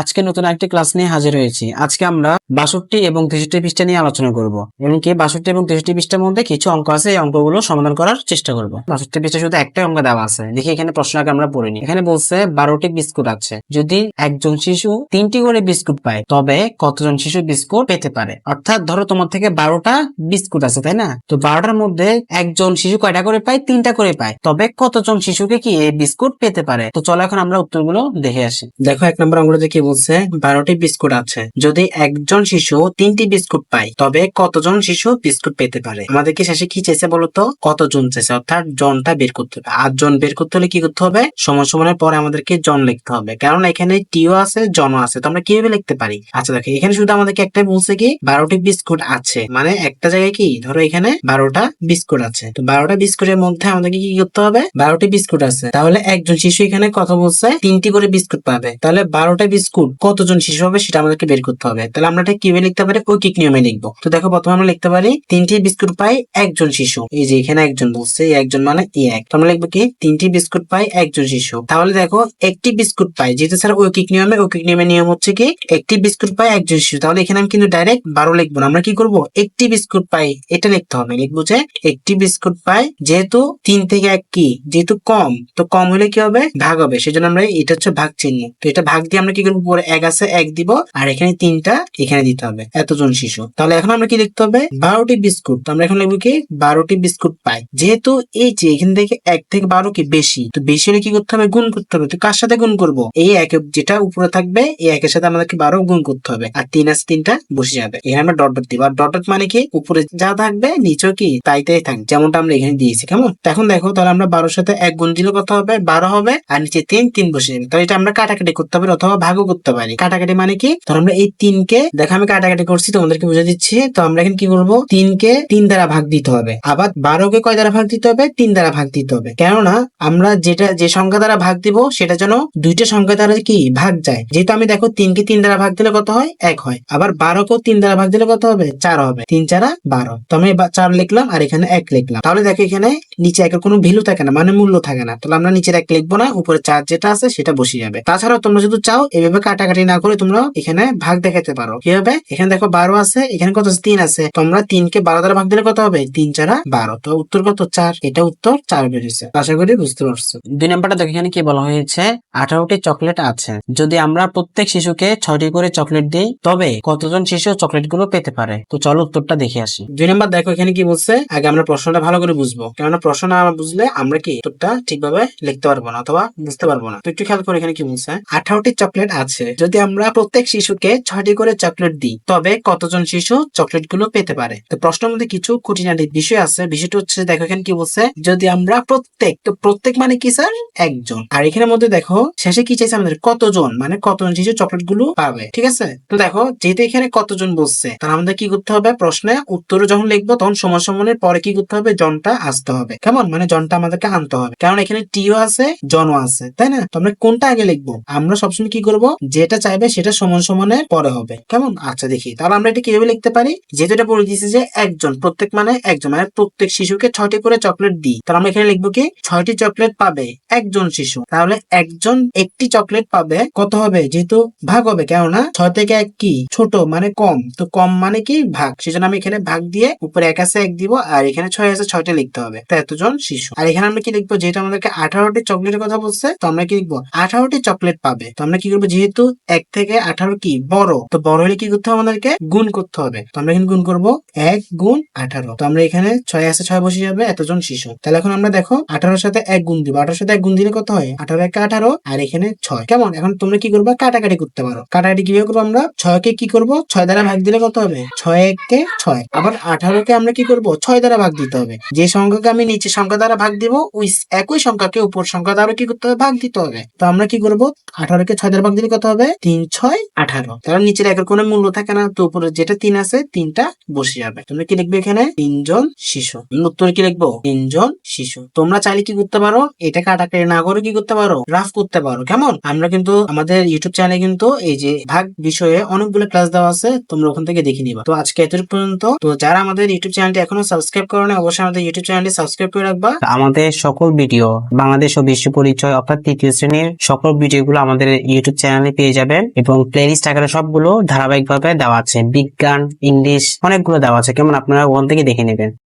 আজকে নতুন একটি ক্লাস নিয়ে হাজির হয়েছি। আজকে আমরা বাষট্টি এবং তেষট্টি পৃষ্ঠা নিয়ে আলোচনা করব। এবং কি বাষট্টি এবং তেষট্টি পৃষ্ঠার মধ্যে কিছু অঙ্ক আছে, এই অঙ্কগুলো সমাধান করার চেষ্টা করব। বাষট্টি পৃষ্ঠা শুধু একটাই অঙ্ক দেওয়া আছে। দেখি এখানে প্রশ্ন আগে আমরা পড়িনি এখানে বলছে, বারোটি বিস্কুট আছে। যদি একজন শিশু তিনটি করে বিস্কুট পায়, তবে কতজন শিশু বিস্কুট পেতে পারে? অর্থাৎ ধরো তোমার থেকে বারোটা বিস্কুট আছে, তাই না? তো বারোটার মধ্যে একজন শিশু কয়টা করে পায়? তিনটা করে পায়। তবে কতজন শিশুকে কি এই বিস্কুট পেতে পারে? তো চলো এখন আমরা উত্তরগুলো দেখে আসি। দেখো, এক নম্বর অঙ্কটাতে কি বলছে, বারোটি বিস্কুট আছে। যদি একজন শিশু তিনটি বিস্কুট পায়, তবে কতজন শিশু বিস্কুট পেতে পারে? আমাদেরকে শেষে কি চেয়েছে বলতো কতজন চেয়েছে অর্থাৎ জনটা বের করতে হবে। আর জন বের করতে হলে কি করতে হবে? সমান সমানের পরে আমাদেরকে জন লিখতে হবে। কারণ এখানে টিও আছে জন আছে। তো আমরা কীভাবে লিখতে পারি? আচ্ছা দেখো, এখানে শুধু আমাদেরকে একটাই বলছে কি, বারোটি বিস্কুট আছে। মানে একটা জায়গায় কি? ধরো এখানে বারোটা বিস্কুট আছে। তো বারোটা বিস্কুটের মধ্যে আমাদেরকে কি করতে হবে? বারোটি বিস্কুট আছে। তাহলে একজন শিশু এখানে কথা বলছে, তিনটি করে বিস্কুট পাবে। তাহলে বারোটা বিস্কুট কতজন শিশু হবে সেটা আমাদেরকে বের করতে হবে। তাহলে আমরা এটা কীভাবে লিখতে পারি? ঐকিক নিয়মে লিখব। তো দেখো, প্রথমে আমরা লিখতে পারি, তিনটি বিস্কুট পাই একজন শিশু। এই যে এখানে একজন বলছে একজন মানে ই এক। আমরা লিখব কি? তিনটি বিস্কুট পাই একজন শিশু। তাহলে দেখো, একটি বিস্কুট পাই যেহেতু স্যার ঐকিক নিয়মে, ঐকিক নিয়মের নিয়ম হচ্ছে কি? একটি বিস্কুট পাই একজন শিশু। তাহলে এখানে আমি কিন্তু ডাইরেক্ট বারো লিখব না। আমরা কি করব? একটি বিস্কুট পাই এটা লিখতে হবে। লিখব যে একটি বিস্কুট পাই যেহেতু তিন থেকে এক কি? যেহেতু কম, তো কম হলে কি হবে? ভাগ হবে। সেজন্য আমরা এটা হচ্ছে ভাগ চিহ্ন তো এটা ভাগ দিয়ে আমরা কি করব? পরে এক আছে, এক দিব, আর এখানে তিনটা এখানে দিতে হবে, এতজন শিশু। তাহলে এখন আমরা কি লিখতে হবে? বারোটি বিস্কুট। তো আমরা এখন লিখব কি? বারোটি বিস্কুট পাই। যেহেতু এই যে এখান থেকে এক থেকে বারো কি বেশি, তো বেশি হলে কি করতে হবে? গুণ করতে হবে। তো কার সাথে গুণ করব? এই এক যেটা উপরে থাকবে, এই একের সাথে আমাদেরকে বারো গুণ করতে হবে, আর তিন আছে, তিনটা বসে যাবে। এখানে আমরা ডট ডট দিব। আর ডট ডট মানে কি? উপরে যা থাকবে, নিচেও কি? তাই তাই থাকবে। যেমনটা আমরা এখানে দিয়েছি, কেমন? এখন দেখো, তাহলে আমরা বারোর সাথে এক গুণ দিলে কত হবে? বারো হবে, আর নিচে তিন তিন বসে যাবে। তাহলে এটা আমরা কাটাকাটি করতে হবে, অথবা ভাগও করতে পারি। কাটাকাটি মানে কি? ধর আমরা এই তিনকে, দেখো আমি কাটাকাটি করছি, তোমাদেরকে বুঝে দিচ্ছি। তো আমরা এখন কি করব? তিনকে তিন দ্বারা ভাগ দিতে হবে। আবার বারোকে কয় দ্বারা ভাগ দিতে হবে? তিন দ্বারা ভাগ দিতে হবে। কেননা আমরা যেটা, যে সংখ্যা দ্বারা ভাগ দিব, সেটা যেন দুইটা সংখ্যা দ্বারা কি? ভাগ যায়। যেহেতু আমি দেখো তিনকে তিন দ্বারা ভাগ দিলে কত হয়? এক হয়। আবার বারোকেও তিন দ্বারা ভাগ দিলে কত হবে? চার হবে। তিন চারা বারো। তো আমি চার লিখলাম আর এখানে এক লিখলাম। তাহলে দেখো এখানে নিচে একের কোনো ভ্যালু থাকে না মানে মূল্য থাকে না। তাহলে আমরা নিচের এক লিখব না, উপরে চার যেটা আছে সেটা বসে যাবে। তাছাড়াও তোমরা যদি চাও, এভাবে কাটাকাটি না করে তোমরা এখানে ভাগ দেখাতে পারো। কি হবে? এখানে দেখো বারো আছে এখানে কত তিন আছে। তোমরা তিনকে বারো দ্বারা ভাগ দিলে কত হবে? তিন চারা বারো। তো উত্তর কত? চার। এটা উত্তর চার বেরিয়েছে। আশা করি বুঝতে পারছ। দুই নাম্বারটা দেখো এখানে কি বলা হয়েছে? আঠারোটি চকলেট আছে। যদি আমরা প্রত্যেক শিশুকে ছয়টি করে চকলেট দিই তবে কতজন শিশু চকলেটগুলো পেতে পারে? তো চলো উত্তরটা দেখে আসি। দুই নাম্বার দেখো এখানে কি বলছে? আগে আমরা প্রশ্নটা ভালো করে বুঝব। কেননা প্রশ্ন না বুঝলে আমরা কি উত্তরটা ঠিকভাবে লিখতে পারব না অথবা বুঝতে পারব না। তো একটু খেয়াল করে এখানে কি বলছে? আঠারোটি চকলেট আছে। যদি আমরা প্রত্যেক শিশুকে ছয়টি করে চকলেট দিই, তবে কতজন শিশু চকলেটগুলো পেতে পারে? তো প্রশ্নের মধ্যে কিছু খুঁটিনাটি বিষয় আছে। বিষয়টা হচ্ছে, দেখো এখানে কি বলছে, যদি আমরা প্রত্যেক, তো প্রত্যেক মানে কি স্যার? একজন। আর এখানের মধ্যে দেখো, শেষে কি চাইছে আমাদের? কতজন? মানে কতজন শিশু চকলেটগুলো পাবে? ঠিক আছে? তো দেখো, যেহেতু এখানে কতজন বলছে তাহলে আমাদের কি করতে হবে? প্রশ্নে উত্তরে যখন লিখব, তখন সমান সমানের পরে কি করতে হবে? জনটা আসতে হবে। কেমন? মানে জনটা আমাদেরকে আনতে হবে। কারণ এখানে টিও আছে, জনও আছে, তাই না? তো আমরা কোনটা আগে লিখব? আমরা সবসময় কি করব? যেটা চাইবে সেটা সমান সমানে পরে হবে। কেমন? আচ্ছা দেখি। তাহলে আমরা এটা কীভাবে লিখতে পারি? এটা বলে দিয়েছে যে একজন, প্রত্যেক মানে একজন মানে প্রত্যেক শিশুকে ছয়টি করে চকলেট দিই। তাহলে আমরা এখানে লিখব কি? ছয়টি চকলেট পাবে একজন শিশু। তাহলে একজন একটি চকলেট পাবে কত হবে? যেহেতু ভাগ হবে, কেননা ছয় থেকে এক কি? ছোট মানে কম। তো কম মানে কি? ভাগ। সেজন্য আমি এখানে ভাগ দিয়ে উপরে এক আছে, এক দিব, আর এখানে ছয় আছে, ছয়টা লিখতে হবে। তো এতজন শিশু। আর এখানে আমরা কি লিখব? যেহেতু আমাদেরকে আঠারোটি চকলেটের কথা বলছে, তো আমরা কি লিখব? আঠারোটি চকলেট পাবে। তো আমরা কি করব? যেহেতু এক থেকে আঠারো কি? বড়। তো বড় হলে কি করতে হবে আমাদেরকে? গুণ করতে হবে। তো আমরা এখানে গুণ করব এক গুণ আঠারো। তো আমরা এখানে ছয় আছে, ছয় বসে যাবে, এতজন শিশু। তাহলে এখন আমরা দেখো, আঠারোর সাথে এক গুণ দিব। আঠারোর সাথে এক গুণ দিলে কত হয়? আঠারো একে আঠারো, আর এখানে ছয়। কেমন? এখন তোমরা কি করবা? কাটাকাটি করতে পারো। কাটাকাটি কীভাবে করব আমরা? ছয়কে কি করব? ছয় দ্বারা ভাগ দিলে কত হবে? ছয় এককে ছয়। আবার আঠারোকে আমরা কি করব? ছয় দ্বারা ভাগ দিতে হবে। যে সংখ্যাকে আমি নিচে সংখ্যা দ্বারা ভাগ দিব, ওই একই সংখ্যাকে উপর সংখ্যা দ্বারা কি করতে হবে? ভাগ দিতে হবে। তো আমরা কি করব? আঠারোকে ছয় দ্বারা ভাগ দিলে কত হবে? তিন, ছয়, আঠারো। কারণ নিচের একের কোনো মূল্য থাকে না, তো উপরে যেটা তিন আছে, তিনটা বসে যাবে। তোমরা কি লিখবে এখানে? তিনজন শিশু। উত্তরে কি লিখব? তিনজন শিশু। তোমরা চাইলে কি করতে পারো? এটা কাটাকাটি না করে কি করতে পারো? রাফ করতে পারো। কেমন? আমরা কিন্তু আমাদের ইউটিউব চ্যানেলে কিন্তু এই যে ভাগ বিষয়ে অনেকগুলো ক্লাস দেওয়া আছে, তোমরা ওখান থেকে দেখে নিবা। তো আজকে এতটুকু পর্যন্ত। তো যারা আমাদের ইউটিউব চ্যানেলটি এখনও সাবস্ক্রাইব করো না অবশ্যই আমাদের ইউটিউব চ্যানেলটি সাবস্ক্রাইব করে রাখবা। আমাদের সকল ভিডিও, বাংলাদেশ ও বিশ্ব পরিচয়, অর্থাৎ তৃতীয় শ্রেণির সকল ভিডিওগুলো আমাদের ইউটিউব চ্যানেলে চ্যানেলে পেয়ে যাবেন এবং প্লেলিস্ট আকারে সবগুলো ধারাবাহিকভাবে দেওয়া আছে। বিজ্ঞান, ইংলিশ অনেকগুলো দেওয়া আছে। কেমন? আপনারা ওখান থেকে দেখে নেবেন।